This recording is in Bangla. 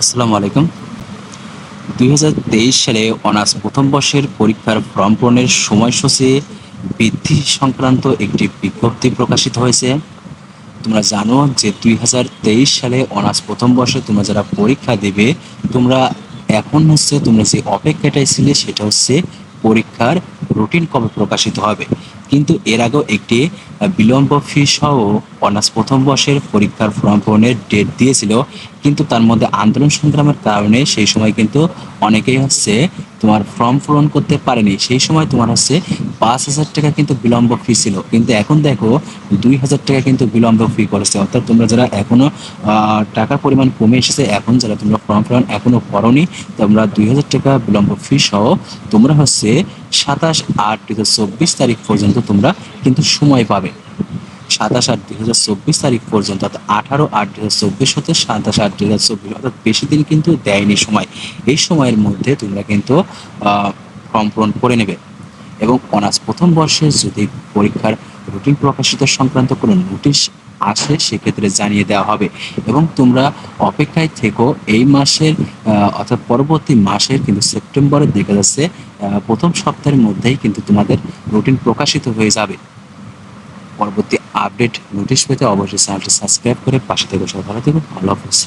আসসালামু আলাইকুম। দুই হাজার তেইশ সালে অনার্স প্রথম বর্ষের পরীক্ষার ফর্ম পূরণের সময়সূচি বৃদ্ধি সংক্রান্ত একটি বিজ্ঞপ্তি প্রকাশিত হয়েছে। তোমরা জানো যে দুই হাজার তেইশ সালে অনার্স প্রথম বর্ষে তোমরা যারা পরীক্ষা দেবে, তোমরা এখন হচ্ছে তোমরা যে অপেক্ষাটায় ছিলে সেটা হচ্ছে পরীক্ষার রুটিন কবে প্রকাশিত হবে। কিন্তু এর আগেও একটি বিলম্ব ফি সহ অনার্স প্রথম বর্ষের পরীক্ষার ফর্ম পূরণের ডেট দিয়েছিল। কিন্তু তার মধ্যে আন্দোলন সংগ্রামের কারণে সেই সময় কিন্তু অনেকেই হচ্ছে তোমার ফর্ম পূরণ করতে পারেনি। সেই সময় তোমার হচ্ছে পাঁচ হাজার টাকা কিন্তু বিলম্ব ফি ছিল। কিন্তু এখন দেখো, দুই হাজার টাকা কিন্তু বিলম্ব ফি করেছে। অর্থাৎ তোমরা যারা এখনও টাকার পরিমাণ কমে এসেছে, এখন যারা তোমরা ফর্ম পূরণ এখনও করনি, তোমরা দুই হাজার টাকা বিলম্ব ফি সহ তোমরা হচ্ছে সাতাশ আট চব্বিশ তারিখ পর্যন্ত তোমরা কিন্তু সময় পাবে। সাতাশ আট দুই হাজার চব্বিশ তারিখ পর্যন্ত, অর্থাৎ আঠারো আট দুই হাজার চব্বিশ হতে সাতাশ আট দুই হাজার চব্বিশ, অর্থাৎ বেশি দিন কিন্তু দেয়নি সময়। এই সময়ের মধ্যে তোমরা কিন্তু ফর্ম পূরণ করে নেবে। এবং অনার্স প্রথম বর্ষে যদি পরীক্ষার রুটিন প্রকাশিত সংক্রান্ত কোনো নোটিশ আসে, সেক্ষেত্রে জানিয়ে দেওয়া হবে। এবং তোমরা অপেক্ষায় থেকো, এই মাসের অর্থাৎ পরবর্তী মাসের কিন্তু সেপ্টেম্বরের দেখা যাচ্ছে প্রথম সপ্তাহের মধ্যেই কিন্তু তোমাদের রুটিন প্রকাশিত হয়ে যাবে। পরবর্তী আপডেট নোটিশ পেতে অবশ্যই চ্যানেলটি সাবস্ক্রাইব করে পাশে থেকে সবাই ভালো থেকো ভালো হাফেজ।